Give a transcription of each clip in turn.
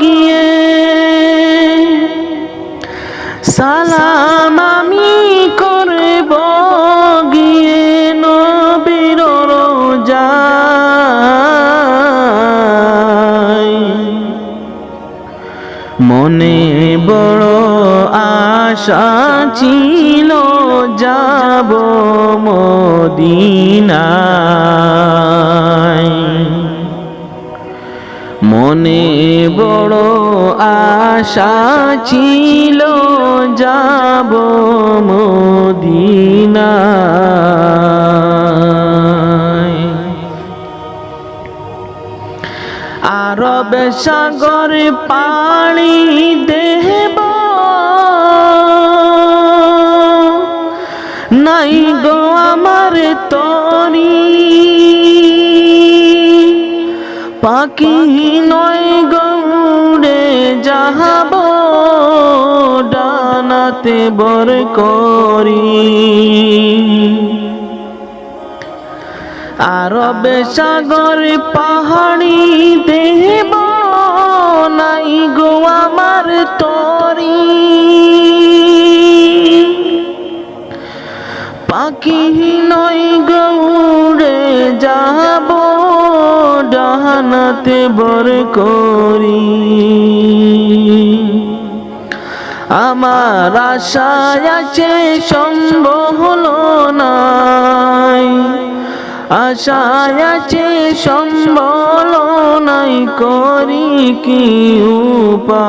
গিয়ে সালাম আমি করব গিয়ে নবীর রোজায় মনে বড় আশা ছিল যাব মদিনায়। মনে বড় আশা ছিল, যাব মদিনায়। আরব সাগর পাড়ি দেব। নাই গো আমার তরি। পাখি যাহাব ডানাতে বর করি আরবে সাগর পাহাড়ি দেব নাই গো আমার তরি। পাখি নয় গৌড়ে যাব ডাহানাতে বর করি আমার আশায় আছে সম্ভব হলো নাই। আশায় আছে সম্বল নাই করি কি উপায়?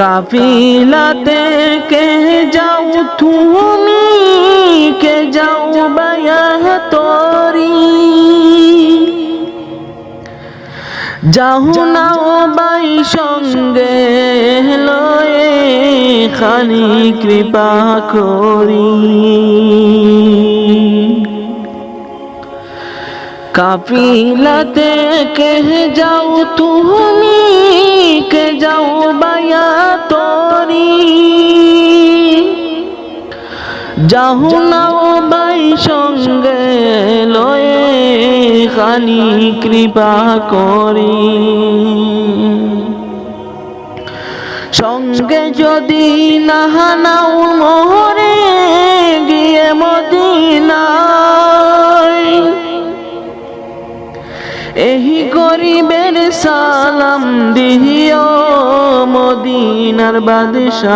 কাফিলাতে কে যাও তুমি কে যাও বায়া তরি। যাহু নাও বাই সঙ্গে লয়ে খানি কৃপা করি। কাফিলাতে কে যাও তুমি, কে যাও বায়া তরি। যাহু নাও বাই সঙ্গে লয়ে খানি কৃপা করি। সঙ্গে যদি নাহা নাও মোহরে, গিয়ে গরিবের সালাম দিও মদিনার বাদশায়।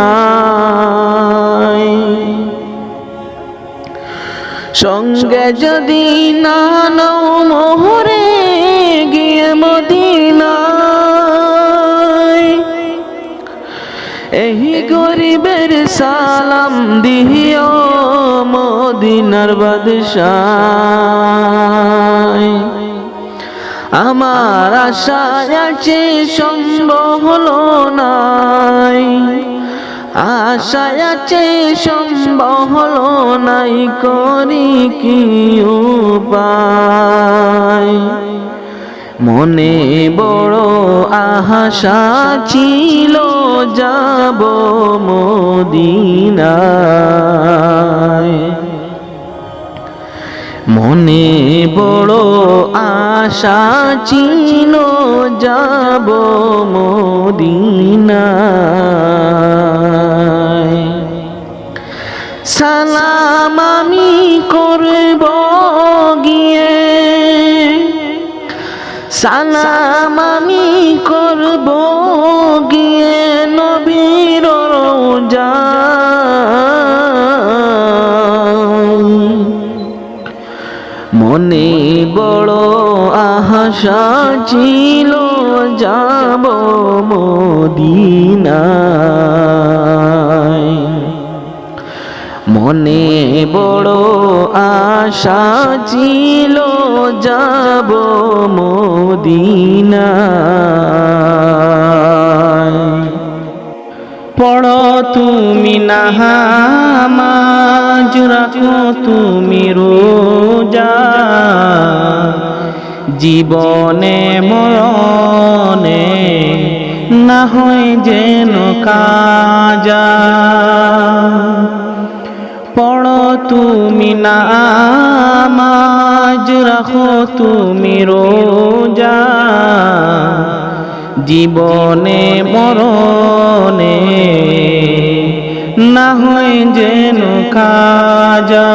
সঙ্গে যদি না নও মোহরে গিয়ে মদিনায়, এই গরিবের সালাম দিও মদিনার বাদশায়। আমার আশা আছে সম্ভব হলো নাই। আশা আছে সম্ভব হলো নাই, করি কি মনে বড় আশা ছিল, যাব মদিনায়। মনে বড় আশা ছিল যাব মদিনায়। সালাম আমি করব গিয়ে। সালাম আমি করব গিয়ে নবীর আশা ছিল, যাব মদিনায়। মনে বড় আশা ছিল, যাব মদিনায়। পড়ো তুমি নামাজ রাখো তুমি রোজা। জীবনে মরণে না হয় যেন কাজা। পড়ো তুমি নামাজ, রাখো তুমি রোজা। জীবনে মরণে না হয় যেন কাজা।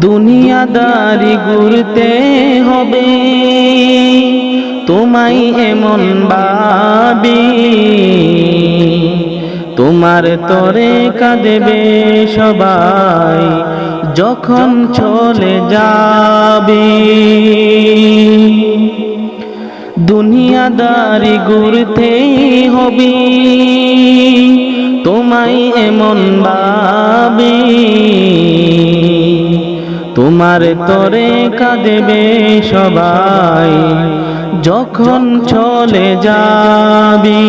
দুনিয়াদারি ঘুরতে হবে। তোমায় এমন ভাবি, তোমার তরে কাঁদেবে সবাই, যখন চলে যাবে। দুনিয়াদারি ঘুরতে হবে, তোমায় এমন ভাবে। তোমার তরে কাঁদেবে সবাই, যখন চলে যাবি।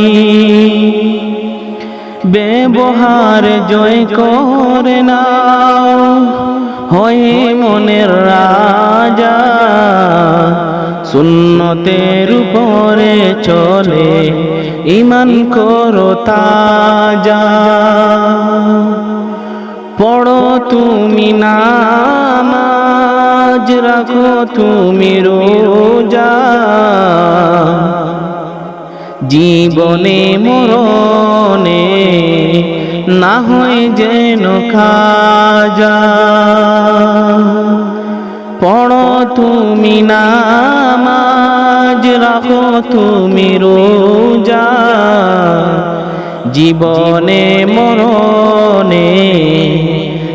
ব্যবহার জয় করে নাও, হয়ে মনের রাজা। সুন্নতের উপরে চলে ইমান করো তাজা। পড়ো তুমি নামাজ, রাখো তুমি রোজা। জীবনে মরণে না হয় যেন খাজা। পড়ো তুমি নামাজ, রাখো তুমি রোজা। জীবনে মরণে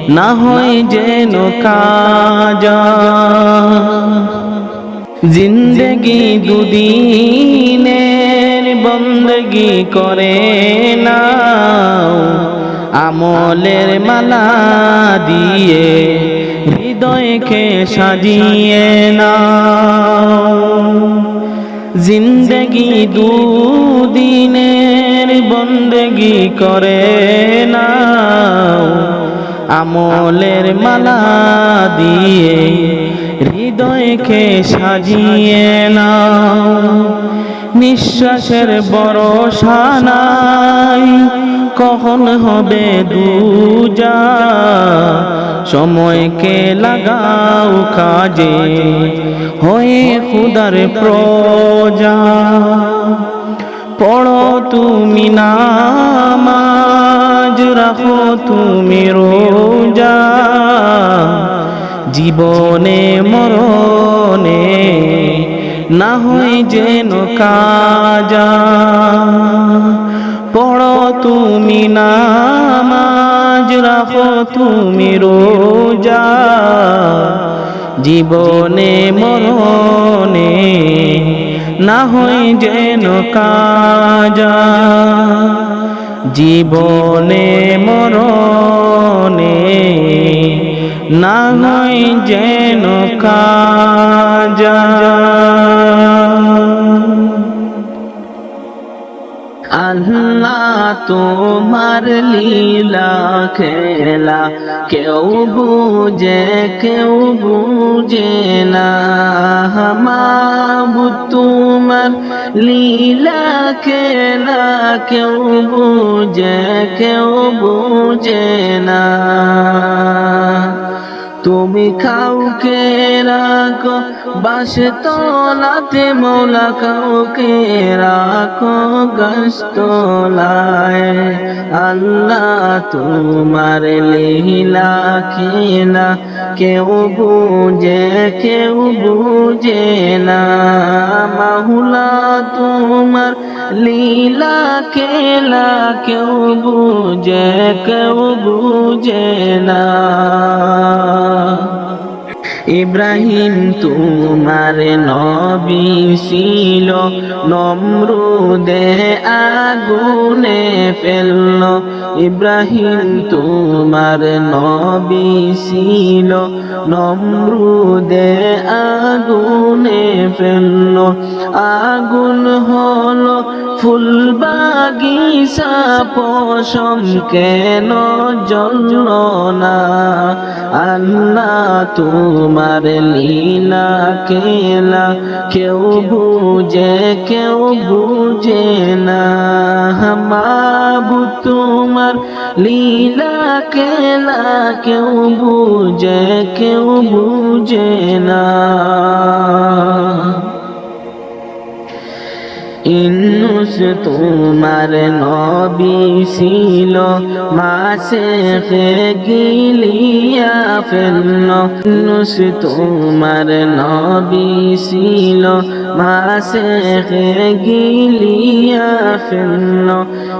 না হয় যেন কাজা। জিন্দগি দুদিনের বন্দগি করে না আমলের মালা দিয়ে হৃদয়কে সাজিয়ে না জিন্দগি দুদিনের বন্দগি করে না আমলের মালা দিয়ে হৃদয়কে সাজিয়ে নাও। নিঃশ্বাসের ভরসা নাই, কখন হবে দুজা? সময়কে লাগাও কাজে, হয়ে খুদার প্রজা। পড়ো তুমি নামাজ, রাখো তুমি রোজা। জীবনে, মরণে না হয় যেন কাজা। পড়ো তুমি নামাজ, রাখো তুমি রোজা। জীবনে, মরণে না হই যেন কাজা। জীবনে মরণে না হই যেন কাজা। আল্লাহ তোমার লীলা খেলা। কেউ বুঝে কেউ বুঝে না। মাবু তোমার লীলা খেলা। কেউ বুঝে কেউ বুঝে না। তুমি কাউকে রাখো, বাস তোলাতে মৌলা কাউকে রাখো গস্তলায় আল্লাহ তোমার লীলা খেলা কেউ বুঝে কেউ বুঝে না। মাহুলা তোমার লীলা খেলা কেউ বুঝে কেউ বুঝে না। ইব্রাহিম, তোমার নবী ছিল, নমরুদে আগুনে ফেলল। ইব্রাহিম, তোমার নবী ছিল, নমরুদে আগুনে ফেলল। আগুন হলো ফুল বাগিচা পশম কেন জ্বলল না? আল্লাহ তোমার লীলা খেলা কেউ বুঝে কেউ বুঝে না। মাবু তোমার লীলা খেলা কেউ বুঝে কেউ বুঝে না। ইনুস তোমার নবী ছিল, মাসে গিলিয়া ফেলল। ইনুস তোমার নবী ছিল, মাসে গিলিয়া ফেলল।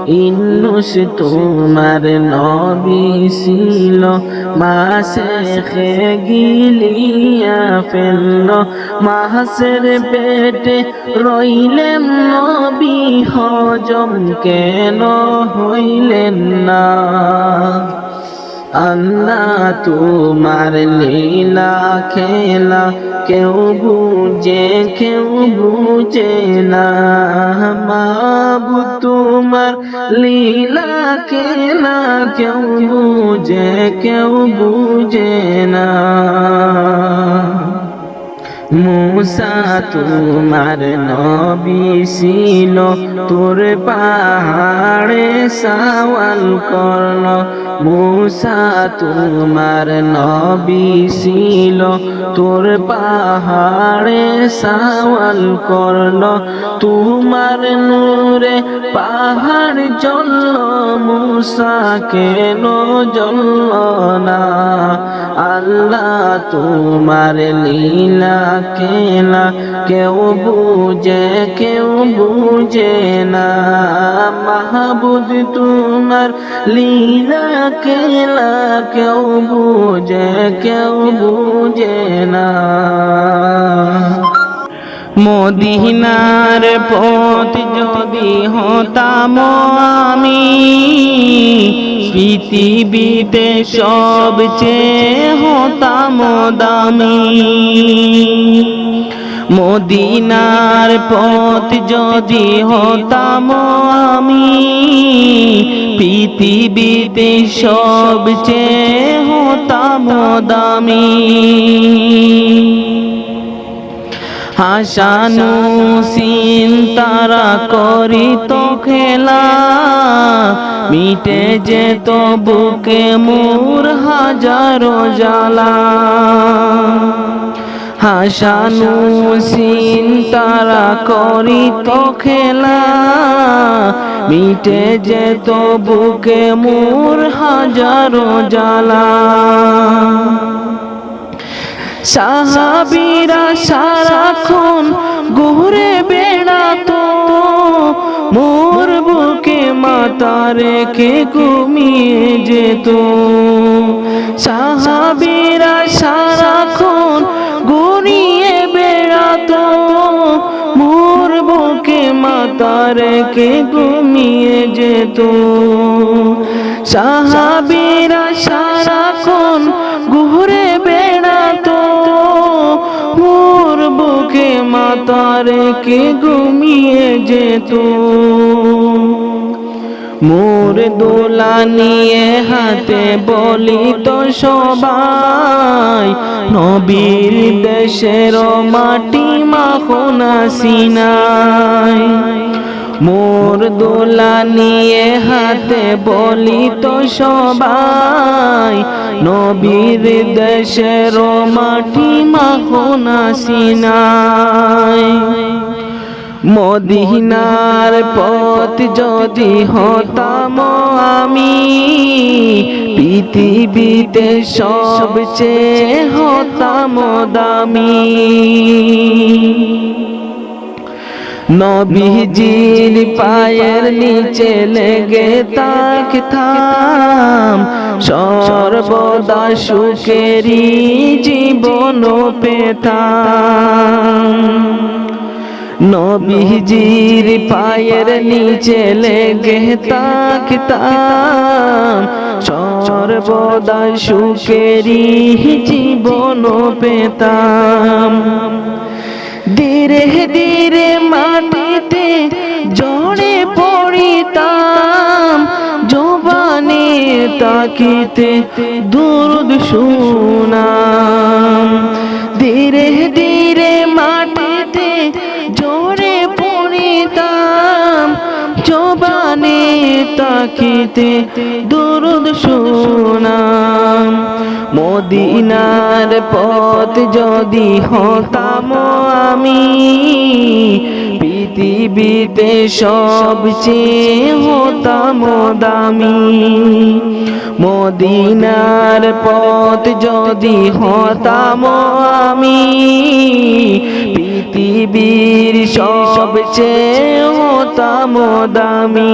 ইনুস তোমার নবী ছিল, মাসে গিলিয়া ফেলল। মাসের পেটে রইলেন নবী হজম কেন হইলেন না? আল্লাহ তোমার লীলা খেলা কেউ বুঝে কেউ বুঝে না। মাবু তোমার লীলা খেলা কেউ বুঝে কেউ বুঝে না। মুসা তোমার নবী ছিল, তোর পাহাড়ে সাওয়াল করল। মুসা তোমার নবী ছিল, তোর পাহাড়ে সাওয়াল করল। তোমার নূরে পাহাড় জ্বলল মুসা কেন জ্বলল না। আল্লাহ তোমার লীলা খেলা কেউ বুঝে কেউ বুঝে না। মাহবুদ তোমার লীলা, কেলা, কেউ বুঝে কেউ বুঝে না। মদিনার পথ যদি হতাম পৃথিবীতে সবচেয়ে হতাম দামি। মদিনার পথ যদি হতাম আমি পৃথিবীতে সবচেয়ে হতাম দামি। হাসানু সিন তারা করিত খেলা। মিটে যেত বুকে মোর হাজারো জ্বালা। হাসানু সিন তারা করিত খেলা। মিটে যেত বুকে মোর হাজারো জ্বালা। সাহাবিরা সারাক্ষণ ঘুরে বেড়াতো মোর বুকে মাতা রেখে ঘুমিয়ে যেত। সাহাবিরা সারাক্ষণ ঘুরিয়ে বেড়াতো মোর বুকে মাতা রেখে ঘুমিয়ে যেত। সাহাবিরা মাতা রেখে ঘুমিয়ে যেত? মোর দোলা নিয়ে হাতে বলি তো সবাই, নবীর দেশের মাটি মাখন সিনাই মোর দোলা নিয়ে হাতে বলি তো সবাই। নবীর দেশের মাটি মাখনা সিনাই। মদিনার পথ যদি হতাম আমি, পৃথিবীতে সবচেয়ে হতাম দামি। নবীজির পায়ের নিচে লেগে থাকতাম। সর্বদা সুখেরি জীবন পেতাম। নবীজির পায়ের নিচে লেগে থাকতাম। সর্বদা সুখেরি জীবন পেতাম। ধীরে ধীরে মাটিতে জড়ে পড়িতাম জবানে তাকিতে দুরুদ শুনাম ধীরে ধীরে মাটিতে জবানে তাকিতে দুরুদ শুনাম। মদিনার পথ যদি হতাম আমি, পৃথিবীতে সবচেয়ে হতাম দামি। মদিনার পথ যদি হতাম আমি পৃথিবীর সবচেয়ে দামি